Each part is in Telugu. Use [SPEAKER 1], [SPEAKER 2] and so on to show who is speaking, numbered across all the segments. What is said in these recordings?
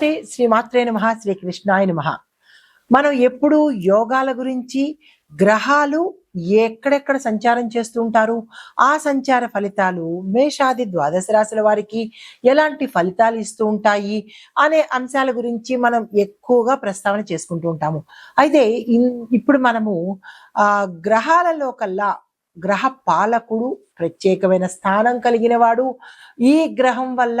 [SPEAKER 1] నమస్తే. శ్రీ మాత్రే నమ. శ్రీ కృష్ణాయ నమ. మనం ఎప్పుడు యోగాల గురించి గ్రహాలు ఎక్కడెక్కడ సంచారం చేస్తూ ఉంటారు? ఆ సంచార ఫలితాలు మేషాది ద్వాదశ రాశుల వారికి ఎలాంటి ఫలితాలు ఇస్తూ ఉంటాయి? అనే అంశాల గురించి మనం ఎక్కువగా ప్రస్తావన చేసుకుంటూ ఉంటాము. అయితే ఇప్పుడు మనము ఆ గ్రహాలలో కల్లా గ్రహ పాలకుడు ప్రత్యేకమైన స్థానం కలిగిన వాడు. ఈ గ్రహం వల్ల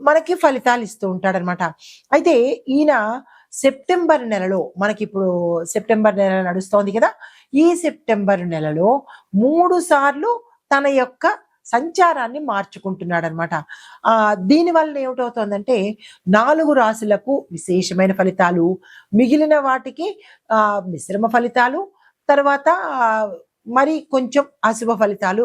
[SPEAKER 1] మనకి ఫలితాలు ఇస్తూ ఉంటాడనమాట. అయితే ఈయన సెప్టెంబర్ నెలలో మనకి ఇప్పుడు సెప్టెంబర్ నెల నడుస్తోంది కదా ఈ సెప్టెంబర్ నెలలో మూడు సార్లు తన యొక్క సంచారాన్ని మార్చుకుంటున్నాడు అనమాట ఆ దీని నాలుగు రాశులకు విశేషమైన ఫలితాలు మిగిలిన వాటికి ఆ మిశ్రమ ఫలితాలు తర్వాత మరి కొంచెం అశుభ ఫలితాలు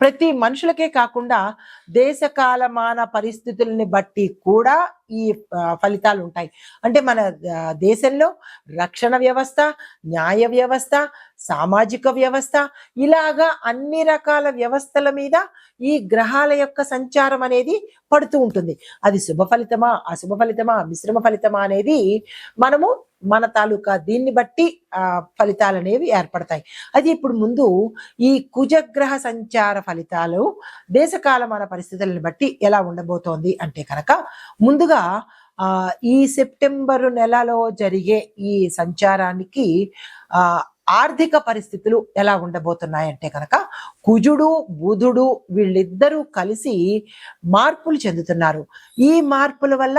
[SPEAKER 1] ప్రతి మనుషులకే కాకుండా దేశకాలమాన పరిస్థితుల్ని బట్టి కూడా ఈ ఫలితాలు ఉంటాయి అంటే మన దేశంలో రక్షణ వ్యవస్థ న్యాయ వ్యవస్థ సామాజిక వ్యవస్థ ఇలాగా అన్ని రకాల వ్యవస్థల మీద ఈ గ్రహాల యొక్క సంచారం అనేది పడుతూ ఉంటుంది. అది శుభ ఫలితమా అశుభ ఫలితమా మిశ్రమ ఫలితమా అనేది మనము మన తాలూకా దీన్ని బట్టి ఆ ఫలితాలు అనేవి ఏర్పడతాయి. అది ఇప్పుడు ముందు ఈ కుజగ్రహ సంచార ఫలితాలు దేశకాలమాన పరిస్థితులను బట్టి ఎలా ఉండబోతోంది అంటే కనుక ముందుగా ఆ ఈ సెప్టెంబరు నెలలో జరిగే ఈ సంచారానికి ఆ ఆర్థిక పరిస్థితులు ఎలా ఉండబోతున్నాయంటే కనుక కుజుడు బుధుడు వీళ్ళిద్దరూ కలిసి మార్పులు చెందుతున్నారు. ఈ మార్పుల వల్ల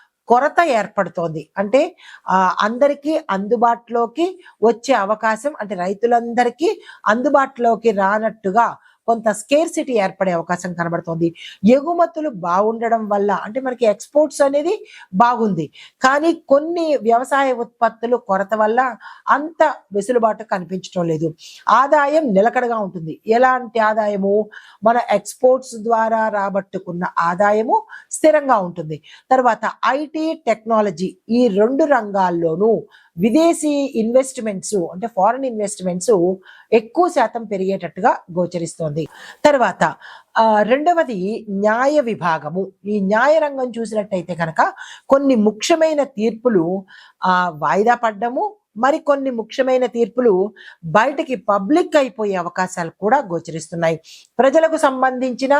[SPEAKER 1] కొరత ఏర్పడుతోంది. అంటే అందరికీ అందుబాటులోకి వచ్చే అవకాశం అంటే రైతులందరికీ అందుబాటులోకి రానట్టుగా కొంత స్కేర్సిటీ ఏర్పడే అవకాశం కనబడుతోంది. ఎగుమతులు బాగుండడం వల్ల అంటే మనకి ఎక్స్పోర్ట్స్ అనేది బాగుంది. కానీ కొన్ని వ్యవసాయ ఉత్పత్తులు కొరత వల్ల అంత వెసులుబాటు కనిపించడం లేదు. ఆదాయం నిలకడగా ఉంటుంది. ఎలాంటి ఆదాయము? మన ఎక్స్పోర్ట్స్ ద్వారా రాబట్టుకున్న ఆదాయము స్థిరంగా ఉంటుంది. తర్వాత ఐటీ టెక్నాలజీ ఈ రెండు రంగాల్లోనూ విదేశీ ఇన్వెస్ట్మెంట్స్ అంటే ఫారిన్ ఇన్వెస్ట్మెంట్స్ ఎక్కువ శాతం పెరిగేటట్టుగా గోచరిస్తోంది. తర్వాత రెండవది న్యాయ విభాగము. ఈ న్యాయ రంగం చూసినట్టయితే కనుక కొన్ని ముఖ్యమైన తీర్పులు వాయిదా పడ్డము మరికొన్ని ముఖ్యమైన తీర్పులు బయటికి పబ్లిక్ అయిపోయే అవకాశాలు కూడా గోచరిస్తున్నాయి. ప్రజలకు సంబంధించిన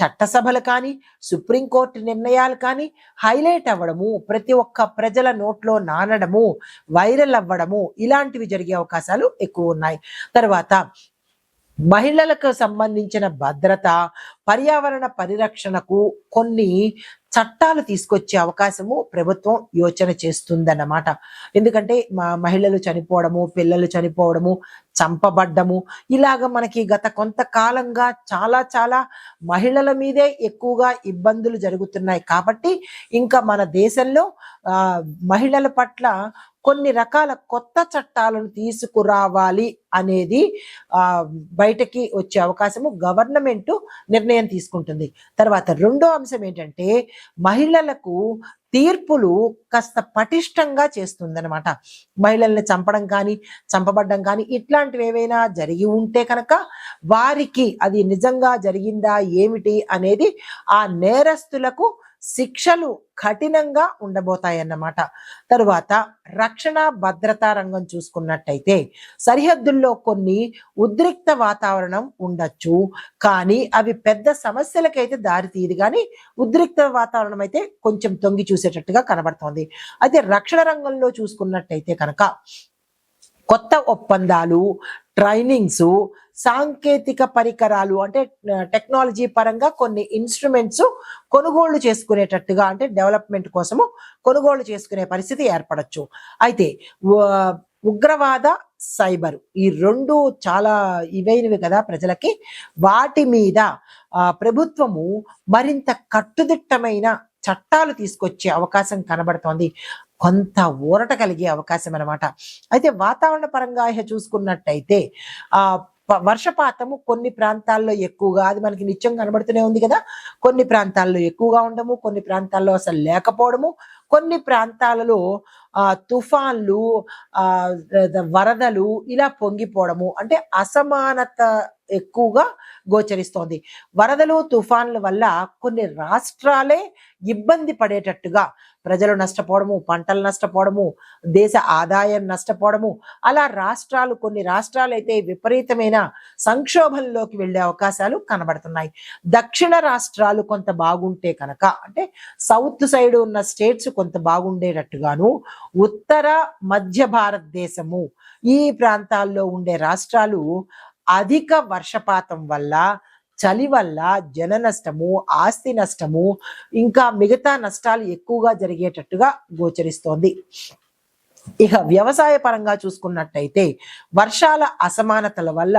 [SPEAKER 1] చట్టసభలు కానీ సుప్రీంకోర్టు నిర్ణయాలు కానీ హైలైట్ అవ్వడము ప్రతి ఒక్క ప్రజల నోట్లో నానడము వైరల్ అవ్వడము ఇలాంటివి జరిగే అవకాశాలు ఎక్కువ ఉన్నాయి. తర్వాత మహిళలకు సంబంధించిన భద్రత పర్యావరణ పరిరక్షణకు కొన్ని చట్టాలు తీసుకొచ్చే అవకాశము ప్రభుత్వం యోచన చేస్తుందన్నమాట. ఎందుకంటే మా మహిళలు చనిపోవడము పిల్లలు చనిపోవడము చంపబడ్డము ఇలాగ మనకి గత కొంతకాలంగా చాలా చాలా మహిళల మీదే ఎక్కువగా ఇబ్బందులు జరుగుతున్నాయి. కాబట్టి ఇంకా మన దేశంలో మహిళల పట్ల కొన్ని రకాల కొత్త చట్టాలను తీసుకురావాలి అనేది బయటకి వచ్చే అవకాశము గవర్నమెంట్ నిర్ణయం తీసుకుంటుంది. తర్వాత రెండో అంశం ఏంటంటే మహిళలకు తీర్పులు కాస్త పటిష్టంగా చేస్తుందనమాట మహిళల్ని చంపడం కానీ చంపబడ్డం కానీ ఇట్లాంటివి ఏవైనా జరిగి ఉంటే కనుక వారికి అది నిజంగా జరిగిందా ఏమిటి అనేది ఆ నేరస్తులకు శిక్షలు కఠినంగా ఉండబోతాయన్నమాట. తరువాత రక్షణ భద్రతా రంగం చూసుకున్నట్టయితే సరిహద్దుల్లో కొన్ని ఉద్రిక్త వాతావరణం ఉండొచ్చు. కానీ అవి పెద్ద సమస్యలకైతే దారి తీయదు. కానీ ఉద్రిక్త వాతావరణం అయితే కొంచెం తొంగి చూసేటట్టుగా కనబడుతోంది. అయితే రక్షణ రంగంలో చూసుకున్నట్టయితే కనుక కొత్త ఒప్పందాలు ట్రైనింగ్స్ సాంకేతిక పరికరాలు అంటే టెక్నాలజీ పరంగా కొన్ని ఇన్స్ట్రుమెంట్స్ కొనుగోళ్ళు చేసుకునేటట్టుగా అంటే డెవలప్మెంట్ కోసము కొనుగోళ్ళు చేసుకునే పరిస్థితి ఏర్పడచ్చు. అయితే ఉగ్రవాద సైబర్ ఈ రెండు చాలా ఇవైనవి కదా ప్రజలకి. వాటి మీద ప్రభుత్వము మరింత కట్టుదిట్టమైన చట్టాలు తీసుకొచ్చే అవకాశం కనబడుతోంది. కొంత ఊరట కలిగే అవకాశం అన్నమాట అయితే వాతావరణ పరంగా ఇహ చూసుకున్నట్టయితే ఆ వర్షపాతము కొన్ని ప్రాంతాల్లో ఎక్కువగా అది మనకి నిత్యం కనబడుతూనే ఉంది కదా కొన్ని ప్రాంతాల్లో ఎక్కువగా ఉండము కొన్ని ప్రాంతాల్లో అసలు లేకపోవడము కొన్ని ప్రాంతాలలో ఆ తుఫాన్లు ఆ వరదలు ఇలా పొంగిపోవడము అంటే అసమానత ఎక్కువగా గోచరిస్తోంది. వరదలు తుఫాన్ల వల్ల కొన్ని రాష్ట్రాలే ఇబ్బంది పడేటట్టుగా ప్రజలు నష్టపోవడము పంటలు నష్టపోవడము దేశ ఆదాయం నష్టపోవడము అలా రాష్ట్రాలు కొన్ని రాష్ట్రాలు అయితే విపరీతమైన సంక్షోభంలోకి వెళ్ళే అవకాశాలు కనబడుతున్నాయి. దక్షిణ రాష్ట్రాలు కొంత బాగుంటే కనుక అంటే సౌత్ సైడ్ ఉన్న స్టేట్స్ కొంత బాగుండేటట్టుగాను ఉత్తర మధ్య భారతదేశము ఈ ప్రాంతాల్లో ఉండే రాష్ట్రాలు అధిక వర్షపాతం వల్ల చలి వల్ల జన నష్టము ఆస్తి నష్టము ఇంకా మిగతా నష్టాలు ఎక్కువగా జరిగేటట్టుగా గోచరిస్తోంది. ఇక వ్యవసాయ పరంగా చూసుకున్నట్టయితే వర్షాల అసమానతల వల్ల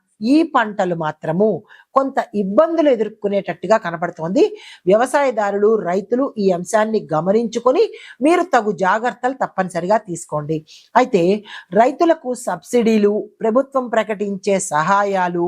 [SPEAKER 1] ఈ పంటలు మాత్రము కొంత ఇబ్బందులు ఎదుర్కొనేటట్టుగా కనపడుతోంది. వ్యవసాయదారులు రైతులు ఈ అంశాన్ని గమనించుకొని మీరు తగు జాగ్రత్తలు తప్పనిసరిగా తీసుకోండి. అయితే రైతులకు సబ్సిడీలు ప్రభుత్వం ప్రకటించే సహాయాలు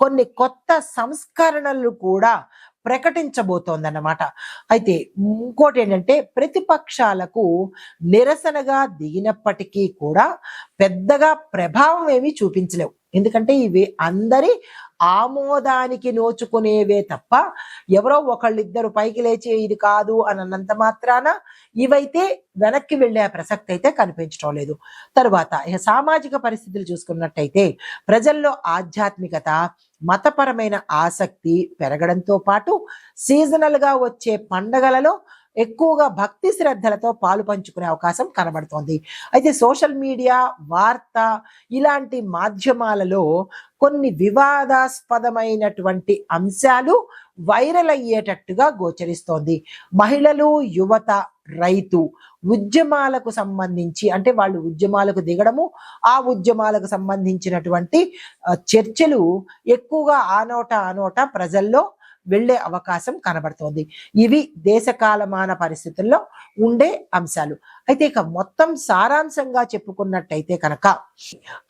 [SPEAKER 1] కొన్ని కొత్త సంస్కరణలు కూడా ప్రకటించబోతోందన్నమాట. అయితే ఇంకోటి ఏంటంటే ప్రతిపక్షాలకు నిరసనగా దిగినప్పటికీ కూడా పెద్దగా ప్రభావం ఏమీ చూపించలేవు. ఎందుకంటే ఇవి అందరి ఆమోదానికి నోచుకునేవే తప్ప ఎవరో ఒకళ్ళిద్దరు పైకి లేచి ఇది కాదు అని అన్నంత మాత్రాన ఇవైతే వెనక్కి వెళ్ళే ప్రసక్తి అయితే కనిపించడం లేదు. తరువాత ఇక సామాజిక పరిస్థితులు చూసుకున్నట్టయితే ప్రజల్లో ఆధ్యాత్మికత మతపరమైన ఆసక్తి పెరగడంతో పాటు సీజనల్గా వచ్చే పండగలలో ఎక్కువగా భక్తి శ్రద్ధలతో పాలు పంచుకునే అవకాశం కనబడుతోంది. అయితే సోషల్ మీడియా వార్త ఇలాంటి మాధ్యమాలలో కొన్ని వివాదాస్పదమైనటువంటి అంశాలు వైరల్ అయ్యేటట్టుగా గోచరిస్తోంది. మహిళలు యువత రైతు ఉద్యమాలకు సంబంధించి అంటే వాళ్ళు ఉద్యమాలకు దిగడము ఆ ఉద్యమాలకు సంబంధించినటువంటి చర్చలు ఎక్కువగా ఆనోట ఆనోట ప్రజల్లో వెళ్ళే అవకాశం కనబడుతోంది. ఇవి దేశకాలమాన పరిస్థితుల్లో ఉండే అంశాలు. అయితే ఇక మొత్తం సారాంశంగా చెప్పుకున్నట్టయితే కనుక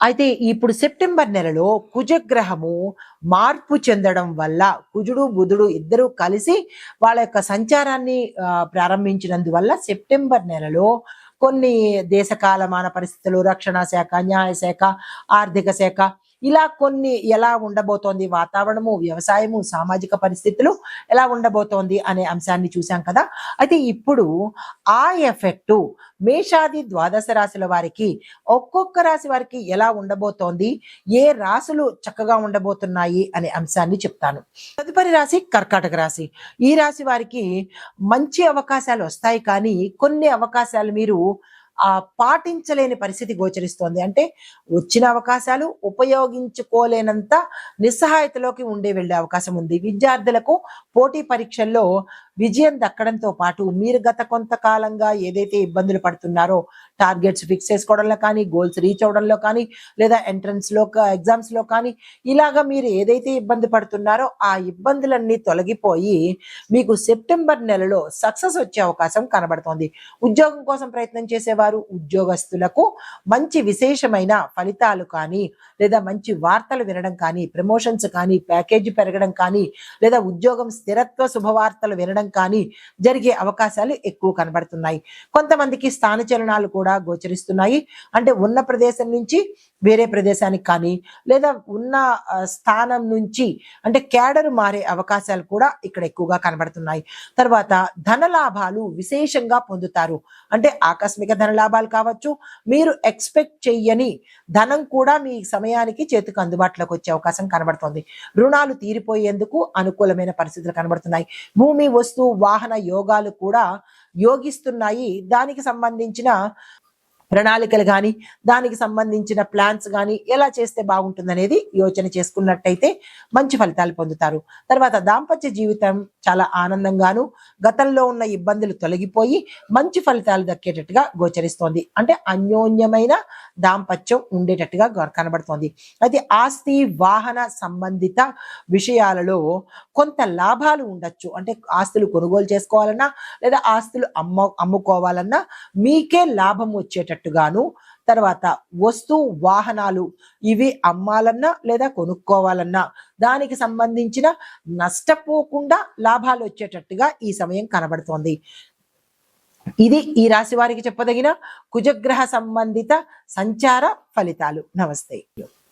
[SPEAKER 1] అయితే ఇప్పుడు సెప్టెంబర్ నెలలో కుజగ్రహము మార్పు చెందడం వల్ల కుజుడు బుధుడు ఇద్దరు కలిసి వాళ్ళ యొక్క సంచారాన్ని ప్రారంభించినందువల్ల సెప్టెంబర్ నెలలో కొన్ని దేశకాలమాన పరిస్థితులు రక్షణ శాఖ న్యాయశాఖ ఆర్థిక శాఖ ఇలా కొన్ని ఎలా ఉండబోతోంది వాతావరణము వ్యవసాయము సామాజిక పరిస్థితులు ఎలా ఉండబోతోంది అనే అంశాన్ని చూసాం కదా. అయితే ఇప్పుడు ఆ ఎఫెక్టు మేషాది ద్వాదశ రాశుల వారికి ఒక్కొక్క రాశి వారికి ఎలా ఉండబోతోంది ఏ రాశులు చక్కగా ఉండబోతున్నాయి అనే అంశాన్ని చెప్తాను. తదుపరి రాశి కర్కాటక రాశి. ఈ రాశి వారికి మంచి అవకాశాలు వస్తాయి కానీ కొన్ని అవకాశాలు మీరు ఆ పాటించలేని పరిస్థితి గోచరిస్తోంది. అంటే వచ్చిన అవకాశాలు ఉపయోగించుకోలేనంత నిస్సహాయతలోకి ఉండే వెళ్ళే అవకాశం ఉంది. విద్యార్థులకు పోటీ పరీక్షల్లో విజయం దక్కడంతో పాటు మీరు గత కొంతకాలంగా ఏదైతే ఇబ్బందులు పడుతున్నారో టార్గెట్స్ ఫిక్స్ చేసుకోవడంలో కానీ గోల్స్ రీచ్ అవడంలో కానీ లేదా ఎంట్రన్స్లో ఎగ్జామ్స్లో కానీ ఇలాగా మీరు ఏదైతే ఇబ్బంది పడుతున్నారో ఆ ఇబ్బందులన్నీ తొలగిపోయి మీకు సెప్టెంబర్ నెలలో సక్సెస్ వచ్చే అవకాశం కనబడుతోంది. ఉద్యోగం కోసం ప్రయత్నం చేసేవారు ఉద్యోగస్తులకు మంచి విశేషమైన ఫలితాలు కానీ లేదా మంచి వార్తలు వినడం కానీ ప్రమోషన్స్ కానీ ప్యాకేజీ పెరగడం కానీ లేదా ఉద్యోగం స్థిరత్వ శుభవార్తలు వినడం కానీ జరిగే అవకాశాలు ఎక్కువ కనబడుతున్నాయి. కొంతమందికి స్థానచలనాలు కూడా గోచరిస్తున్నాయి. అంటే ఉన్న ప్రదేశం నుంచి వేరే ప్రదేశానికి కానీ లేదా ఉన్న స్థానం నుంచి అంటే క్యాడర్ మారే అవకాశాలు కూడా ఇక్కడ ఎక్కువగా కనబడుతున్నాయి. తర్వాత ధన లాభాలు విశేషంగా పొందుతారు. అంటే ఆకస్మిక ధన లాభాలు కావచ్చు మీరు ఎక్స్పెక్ట్ చెయ్యని ధనం కూడా మీ సమయానికి చేతికి అందుబాటులోకి వచ్చే అవకాశం కనబడుతుంది. రుణాలు తీరిపోయేందుకు అనుకూలమైన పరిస్థితులు కనబడుతున్నాయి. భూమి వస్తు వాహన యోగాలు కూడా యోగిస్తున్నాయి. దానికి సంబంధించిన ప్రణాళికలు కానీ దానికి సంబంధించిన ప్లాన్స్ కానీ ఎలా చేస్తే బాగుంటుందనేది యోచన చేసుకున్నట్టయితే మంచి ఫలితాలు పొందుతారు. తర్వాత దాంపత్య జీవితం చాలా ఆనందంగాను గతంలో ఉన్న ఇబ్బందులు తొలగిపోయి మంచి ఫలితాలు దక్కేటట్టుగా గోచరిస్తోంది. అంటే అన్యోన్యమైన దాంపత్యం ఉండేటట్టుగా కనబడుతోంది. అయితే ఆస్తి వాహన సంబంధిత విషయాలలో కొంత లాభాలు ఉండొచ్చు. అంటే ఆస్తులు కొనుగోలు చేసుకోవాలన్నా లేదా ఆస్తులు అమ్మ అమ్ముకోవాలన్నా మీకే లాభం వచ్చేటట్టు వచ్చేటట్టుగాను తర్వాత వస్తు వాహనాలు ఇవి అమ్మాలన్నా లేదా కొనుక్కోవాలన్నా దానికి సంబంధించిన నష్టపోకుండా లాభాలు వచ్చేటట్టుగా ఈ సమయం కనబడుతోంది. ఇది ఈ రాశి వారికి చెప్పదగిన కుజగ్రహ సంబంధిత సంచార ఫలితాలు. నమస్తే.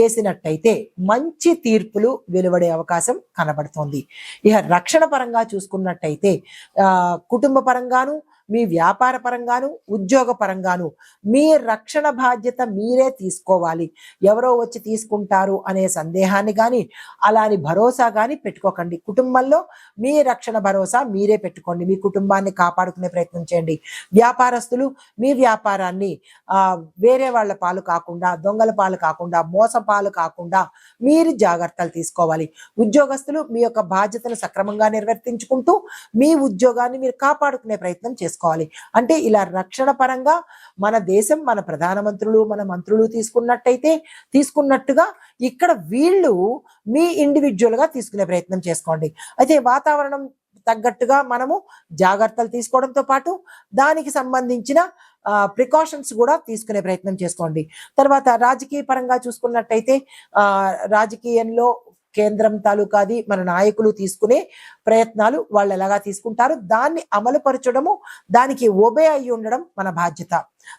[SPEAKER 1] చేసినట్టయితే మంచి తీర్పులు వెలువడే అవకాశం కనబడుతోంది. ఇక రక్షణ పరంగా చూసుకున్నట్టయితే కుటుంబ పరంగాను మీ వ్యాపార పరంగాను ఉద్యోగ పరంగాను మీ రక్షణ బాధ్యత మీరే తీసుకోవాలి. ఎవరో వచ్చి తీసుకుంటారు అనే సందేహాన్ని కానీ అలాని భరోసా కానీ పెట్టుకోకండి. కుటుంబంలో మీ రక్షణ భరోసా మీరే పెట్టుకోండి. మీ కుటుంబాన్ని కాపాడుకునే ప్రయత్నం చేయండి. వ్యాపారస్తులు మీ వ్యాపారాన్ని వేరే వాళ్ళ పాలు కాకుండా దొంగల పాలు కాకుండా మోస పాలు కాకుండా మీరు జాగ్రత్తలు తీసుకోవాలి. ఉద్యోగస్తులు మీ యొక్క బాధ్యతను సక్రమంగా నిర్వర్తించుకుంటూ మీ ఉద్యోగాన్ని మీరు కాపాడుకునే ప్రయత్నం చేసుకోవాలి అంటే ఇలా రక్షణ పరంగా మన దేశం మన ప్రధానమంత్రులు మన మంత్రులు తీసుకున్నట్టయితే తీసుకున్నట్టుగా ఇక్కడ వీళ్ళు మీ ఇండివిజువల్గా తీసుకునే ప్రయత్నం చేసుకోండి. అయితే వాతావరణం తగ్గట్టుగా మనము జాగ్రత్తలు తీసుకోవడంతో పాటు దానికి సంబంధించిన ప్రికాషన్స్ కూడా తీసుకునే ప్రయత్నం చేసుకోండి. తర్వాత రాజకీయ పరంగా చూసుకున్నట్టయితే రాజకీయంలో కేంద్రం తాలూకాది మన నాయకులు తీసుకునే ప్రయత్నాలు వాళ్ళు ఎలాగా తీసుకుంటారు దాన్ని అమలుపరచడము దానికి ఒబే అయి ఉండడం మన బాధ్యత.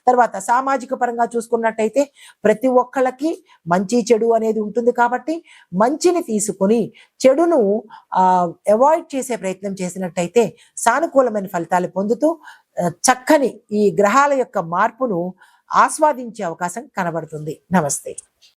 [SPEAKER 1] తర్వాత సామాజిక పరంగా చూసుకున్నట్టయితే ప్రతి ఒక్కళ్ళకి మంచి చెడు అనేది ఉంటుంది కాబట్టి మంచిని తీసుకుని చెడును అవాయిడ్ చేసే ప్రయత్నం చేసినట్టయితే సానుకూలమైన ఫలితాలు పొందుతూ చక్కని ఈ గ్రహాల యొక్క మార్పును ఆస్వాదించే అవకాశం కనబడుతుంది. నమస్తే.